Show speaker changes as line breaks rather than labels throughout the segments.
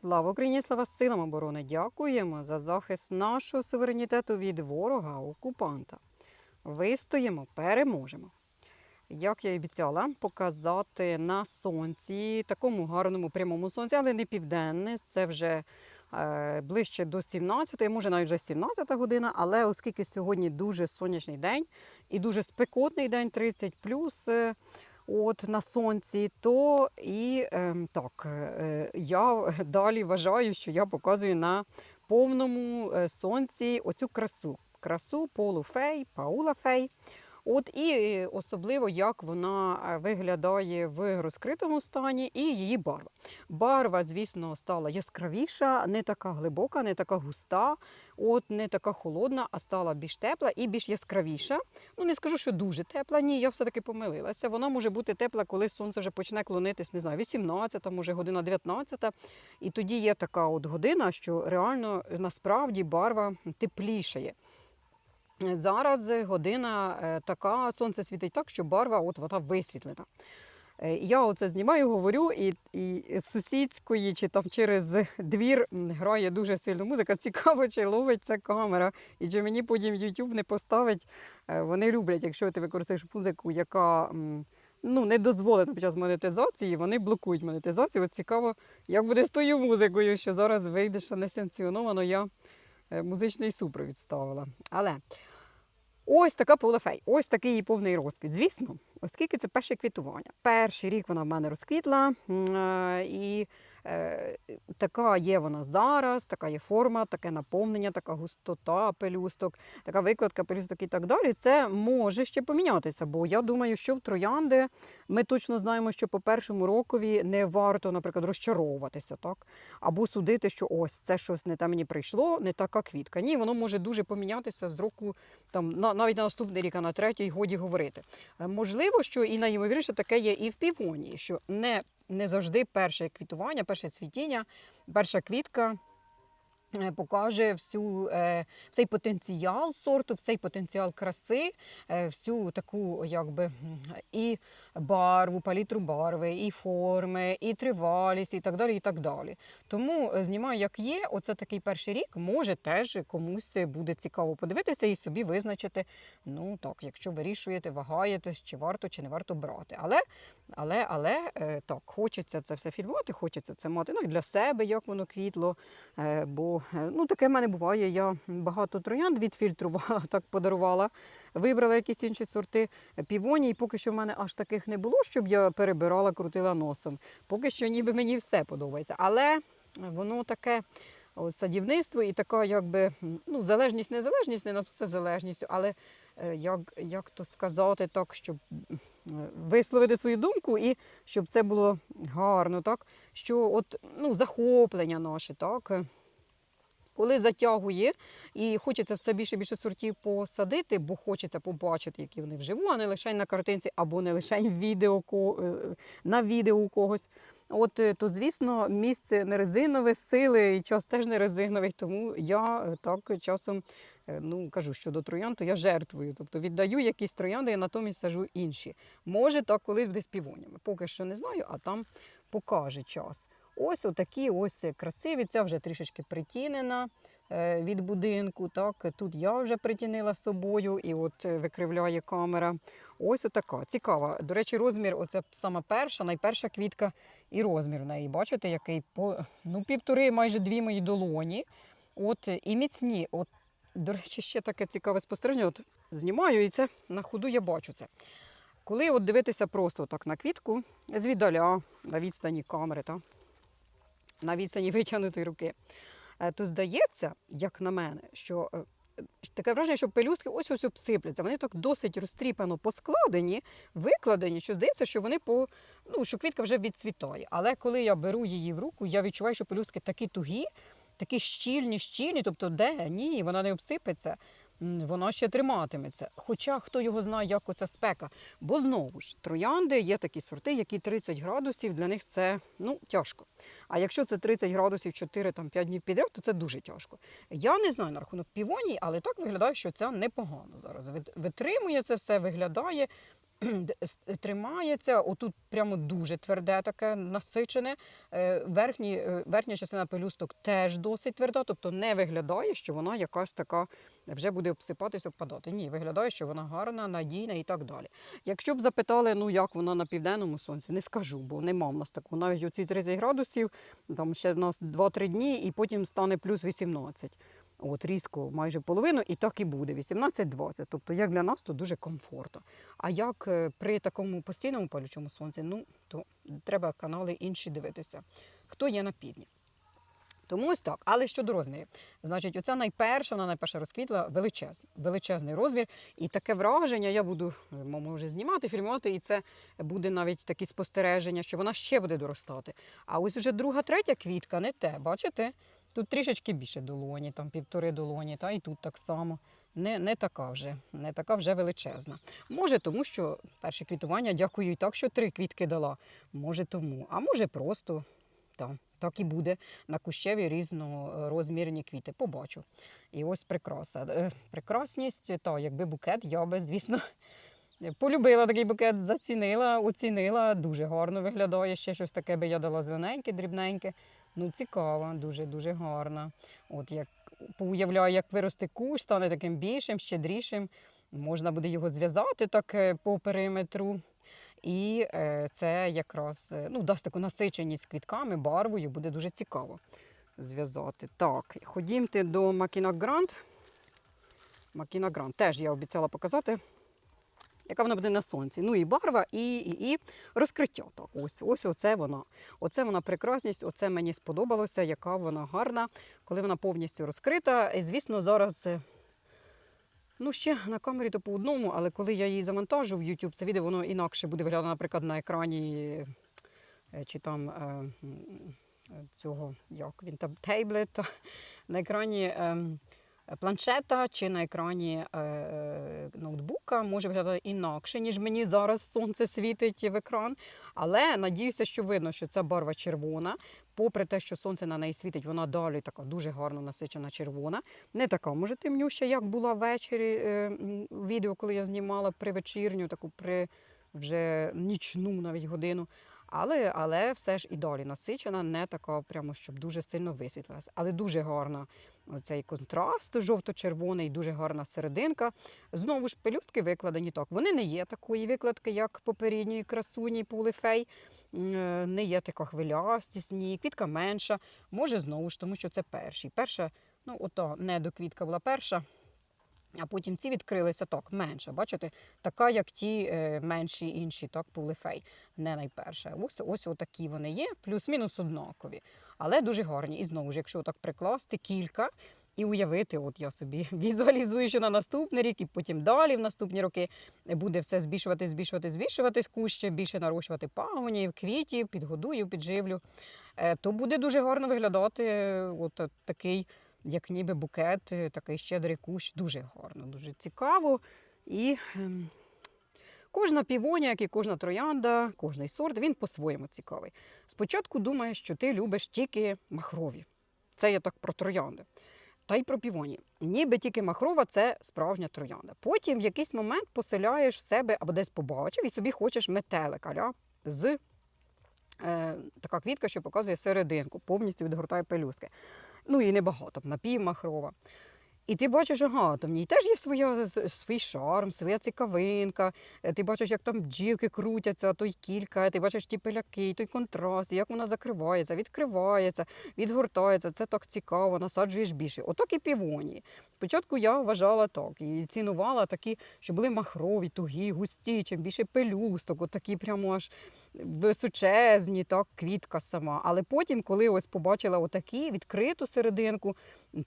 Слава Україні, слава силам оборони! Дякуємо за захист нашого суверенітету від ворога, окупанта. Вистоїмо, переможемо. Як я і обіцяла, показати на сонці, такому гарному прямому сонці, але не південне. Це вже е, ближче до 17, може навіть вже 17 година. Але оскільки сьогодні дуже сонячний день і дуже спекотний день, 30 плюс. Е, От на сонці, то і е, так, е, я далі вважаю, що я показую на повному е, сонці оцю красу. Красу Полу Фей, Паула Фей. От і особливо як вона е, виглядає в розкритому стані і її барва. Барва, звісно, стала яскравіша, не така глибока, не така густа, от не така холодна, а стала більш тепла і більш яскравіша. Ну не скажу, що дуже тепла. Ні, я все-таки помилилася. Вона може бути тепла, коли сонце вже почне клонитись, не знаю, 18, може година 19. І тоді є така от година, що реально насправді барва теплішає. Зараз година е, така, сонце світить так, що барва от вона висвітлена. Е, Я оце знімаю, говорю, і, і з сусідської чи там через двір грає дуже сильно музика. Цікаво, чи ловить ця камера, і чи мені потім YouTube не поставить. Е, Вони люблять, якщо ти використаєш музику, яка ну, не дозволена під час монетизації, вони блокують монетизацію. От цікаво, як буде з тою музикою, що зараз вийде ще несанкціоновано, я музичний супровід ставила. Але ось така полефей, ось такий її повний розквіт. Звісно, оскільки це перше квітування. Перший рік вона в мене розквітла, е, і така є вона зараз, така є форма, таке наповнення, така густота пелюсток, така викладка пелюсток і так далі. Це може ще помінятися, бо я думаю, що в троянди ми точно знаємо, що по першому рокові не варто, наприклад, розчаровуватися, так? Або судити, що ось це щось не те мені прийшло, не така квітка. Ні, воно може дуже помінятися з року, там на навіть на наступний рік, а на третій годі говорити. Е, Можливо, що і найімовірніше таке є і в півонії, що не, не завжди перше квітування, перше цвітіння, перша квітка. е, Покаже всю е, цей потенціал сорту, цей потенціал краси, е, всю таку, якби і барву, палітру барви, і форми, і тривалість, і так далі. і так далі. Тому знімаю, як є. Оце такий перший рік. Може, теж комусь буде цікаво подивитися і собі визначити. Ну так, якщо вирішуєте, вагаєтесь, чи варто, чи не варто брати. Але, але, але е, так, хочеться це все фільмувати, хочеться це мати. Ну і для себе, як воно квітло. Е, Бо е, ну таке в мене буває. Я багато троянд відфільтрувала, так подарувала. Вибрала якісь інші сорти півоній. Поки що в мене аж таких не було, щоб я перебирала, крутила носом. Поки що ніби мені все подобається. Але воно таке от, садівництво і така, якби ну, залежність, незалежність, не назву це залежністю, але як, як то сказати, так, щоб висловити свою думку і щоб це було гарно, так? що от, ну, захоплення наше, так. Коли затягує і хочеться все більше більше сортів посадити, бо хочеться побачити, які вони вживу, а не лише на картинці, або не лише відео, е, на відео у когось. От е, то, звісно, місце не резинове, сили і час теж не резиновий, тому я е, так часом е, ну, кажу, що до троян, то я жертвую. Тобто віддаю якісь троянди, а натомість сажу інші. Може, так колись буде з півонями. Поки що не знаю, а там покаже час. Ось отакі ось красиві. Ця вже трішечки притінена від будинку. Так, тут я вже притінила собою, і от викривляє камера. Ось отака. Цікава. До речі, розмір, оце саме перша, найперша квітка, і розмір в неї. Бачите, який по ну, півтори, майже дві мої долоні. От е, і міцні. От, до речі, ще таке цікаве спостереження. От знімаю, і це на ходу я бачу це. Коли от дивитися просто так на квітку, звідаля, на відстані камери, та, на відстані витягнутої руки, е, то здається, як на мене, що е, таке враження, що пелюстки ось ось обсипляться. Вони так досить розтріпано поскладені, викладені, що здається, що вони по ну, що квітка вже відцвітає. Але коли я беру її в руку, я відчуваю, що пелюстки такі тугі, такі щільні, щільні, тобто де? Ні, вона не обсипеться. Вона ще триматиметься. Хоча хто його знає, як оця спека. Бо знову ж троянди є такі сорти, які 30 градусів для них це ну, тяжко. А якщо це 30 градусів 4-5 днів підряд, то це дуже тяжко. Я не знаю на рахунок півоній, але так виглядає, що це непогано зараз. Вит- Витримує це все, виглядає. тримається. Отут прямо дуже тверде, таке насичене. Е, Верхні, е, верхня частина пелюсток теж досить тверда, тобто не виглядає, що вона якась така вже буде обсипатись, обпадати. Ні, виглядає, що вона гарна, надійна і так далі. Якщо б запитали, ну як вона на південному сонці, не скажу, бо нема в нас такого. Навіть оці 30 градусів, там ще в нас 2-3 дні, і потім стане плюс 18. От різко майже половину, і так і буде 18-20. Тобто, як для нас, то дуже комфортно. А як е, при такому постійному палючому сонці, ну то треба канали інші дивитися. Хто є на півдні? Тому ось так. Але щодо розмірів, значить, оця найперша, вона найперша розквітла величезна, величезний розмір. І таке враження я буду може знімати, фільмувати, і це буде навіть такі спостереження, що вона ще буде доростати. А ось уже друга, третя квітка, не те, бачите? Тут трішечки більше долоні, там півтори долоні, та і тут так само. Не, не така вже, не така вже величезна. Може, тому що перше квітування, дякую і так, що три квітки дала. Може тому. А може просто так, так і буде на кущеві різнорозмірні квіти. Побачу. І ось прикраса. Е, Прекрасність, та, якби букет, я би, звісно, полюбила такий букет, зацінила, оцінила. Дуже гарно виглядає. Ще щось таке би я дала зелененьке, дрібненьке. Ну, цікаво, дуже дуже гарно. От як уявляю, як виросте кущ, стане таким більшим, щедрішим. Можна буде його зв'язати так е, по периметру. І е, це якраз е, ну, дасть таку насиченість квітками, барвою, буде дуже цікаво зв'язати. Так, ходімте до Макіна Грант. Макіна Грант теж я обіцяла показати, яка вона буде на сонці. Ну і барва, і, і, і розкриття. Так, ось, ось оце вона. Оце вона прекрасність, оце мені сподобалося, яка вона гарна, коли вона повністю розкрита. І, звісно, зараз. е, Ну, ще на камері то по одному, але коли я її завантажу в YouTube, це відео воно інакше буде виглядати, наприклад, на екрані е, чи там е, цього, як він там, тейблета, на екрані ем, планшета чи на екрані е, е, ноутбука може виглядати інакше, ніж мені зараз сонце світить в екран. Але надіюся, що видно, що ця барва червона. Попри те, що сонце на неї світить, вона далі така дуже гарно насичена червона. Не така, може, темнюща, як була ввечері е, відео, коли я знімала при вечірню, таку при вже нічну навіть годину. Але, але все ж і далі насичена, не така, прямо щоб дуже сильно висвітлилася. Але дуже гарна оцей контраст жовто-червоний, дуже гарна серединка. Знову ж пелюстки викладені так. Вони не є такої викладки, як попередньої красуні полифей. Е, Не є така хвилястість, ні, квітка менша. Може, знову ж, тому що це перший. Перша, ну, ото недоквітка була перша, а потім ці відкрилися так, менша. Бачите, така, як ті е, менші інші, так, полифей, не найперша. Ось ось отакі вони є, плюс-мінус однакові, але дуже гарні. І знову ж, якщо так прикласти кілька. І уявити, от я собі візуалізую, що на наступний рік, і потім далі в наступні роки буде все збільшувати, збільшувати, збільшуватись куще, більше нарощувати пагонів, квітів, підгодую, підживлю. Е, То буде дуже гарно виглядати е, от такий, як ніби букет, е, такий щедрий кущ. Дуже гарно, дуже цікаво. І ем, кожна півоня, як і кожна троянда, кожний сорт, він по-своєму цікавий. Спочатку думаєш, що ти любиш тільки махрові. Це я так про троянди. Та й про півоні. Ніби тільки махрова це справжня троянда. Потім в якийсь момент поселяєш в себе або десь побачив і собі хочеш метелика ля, з е, така квітка, що показує серединку, повністю відгортає пелюстки. Ну і небагато, напівмахрова. І ти бачиш, ага, там в ній теж є своя, свій шарм, своя цікавинка. Е, Ти бачиш, як там бджілки крутяться, то й кілька, ти бачиш ті пиляки, той контраст, як вона закривається, відкривається, відгортається. Це так цікаво, насаджуєш більше. Отак і півонії. Спочатку я вважала так і цінувала такі, що були махрові, тугі, густі, чим більше пелюсток, отакі прямо аж височезні, так, квітка сама. Але потім, коли ось побачила отакі відкриту серединку,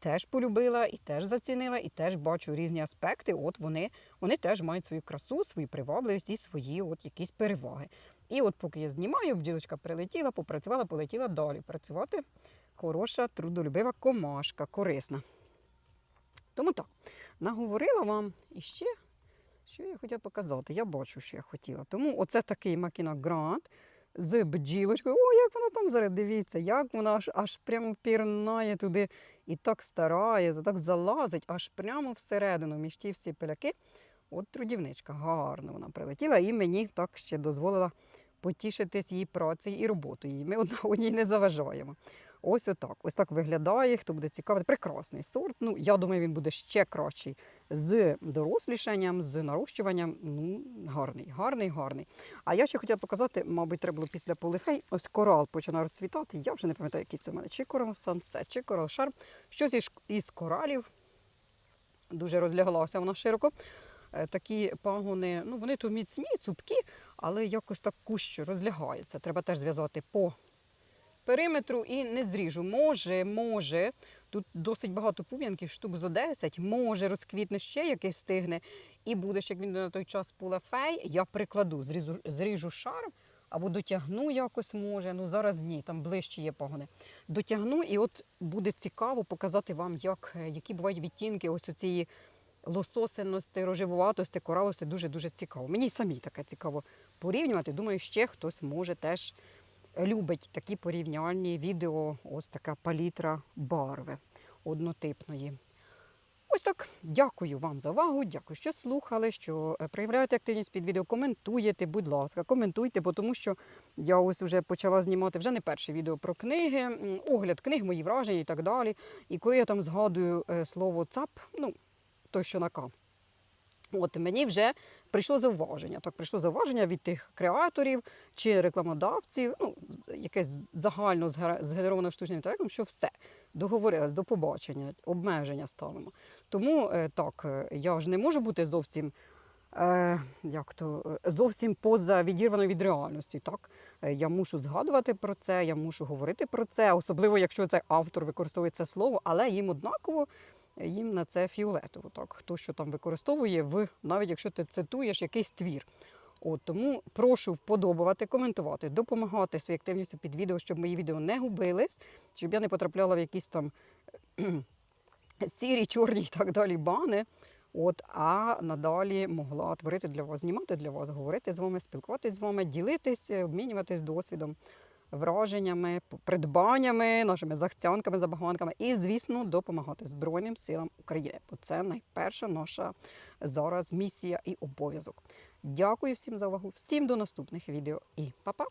теж полюбила і теж зацінила, і теж бачу різні аспекти. От вони, вони теж мають свою красу, свою привабливість і свої от якісь переваги. І от поки я знімаю, бджілочка прилетіла, попрацювала, полетіла далі. Працювати хороша, трудолюбива комашка, корисна. Тому так, наговорила вам іще, що я хотіла показати. Я бачу, що я хотіла. Тому оце такий Макіна Грант з бджілочкою. О, як вона там зараз, дивіться, як вона аж, аж прямо пірнає туди і так старається, так залазить, аж прямо всередину між ті всі пиляки. От трудівничка, гарно вона прилетіла і мені так ще дозволила потішитись її працею і роботою. Ми одна одній не заважаємо. Ось отак. Ось так виглядає. Хто буде цікавий. Прекрасний сорт. Ну, я думаю, він буде ще кращий з дорослішанням, з нарощуванням. Ну, гарний, гарний, гарний. А я ще хотіла показати, мабуть, треба було після полифей. Ось корал починає розцвітати. Я вже не пам'ятаю, який це в мене. Чи корал сансет, чи корал шарм. Щось із, із коралів. Дуже розляглася вона широко. Е, Такі пагони, ну вони то міцні, цупкі, але якось так кущ розлягається. Треба теж зв'язати по периметру і не зріжу. Може, може, тут досить багато пум'янків, штук зо 10, може розквітне ще якийсь встигне, і буде, як він на той час пулафей, я прикладу, зріжу, зріжу шар або дотягну якось може. Ну зараз ні, там ближче є пагони. Дотягну, і от буде цікаво показати вам, як, е, які бувають відтінки ось у цієї лососиності, рожевуватості, коралості. Дуже-дуже цікаво. Мені самі таке цікаво порівнювати. Думаю, ще хтось може теж любить такі порівняльні відео, ось така палітра барви однотипної. Ось так. Дякую вам за увагу. Дякую, що слухали, що е, проявляєте активність під відео. Коментуєте, будь ласка, коментуйте, бо тому що я ось вже почала знімати вже не перше відео про книги, огляд книг, мої враження і так далі. І коли я там згадую е, слово ЦАП, ну той, що на К, От мені вже прийшло зауваження. Так прийшло зауваження від тих креаторів чи рекламодавців, ну якесь загально згенеровано штучним інтелектом, що все договорились до побачення, обмеження ставимо. Тому е, так, е, я ж не можу бути зовсім. Е, як то е, зовсім поза відірваною від реальності. Так я мушу згадувати про це, я мушу говорити про це, особливо якщо цей автор використовує це слово, але їм однаково їм на це фіолетово. Так, хто що там використовує, в навіть якщо ти цитуєш якийсь твір. От тому прошу вподобувати, коментувати, допомагати своєю активністю під відео, щоб мої відео не губились, щоб я не потрапляла в якісь там сірі, чорні і так далі бани. От, а надалі могла творити для вас, знімати для вас, говорити з вами, спілкуватися з вами, ділитись, обмінюватись досвідом, враженнями, придбаннями, нашими захцянками, забаганками і, звісно, допомагати Збройним силам України. Бо це найперша наша зараз місія і обов'язок. Дякую всім за увагу, всім до наступних відео і па-па!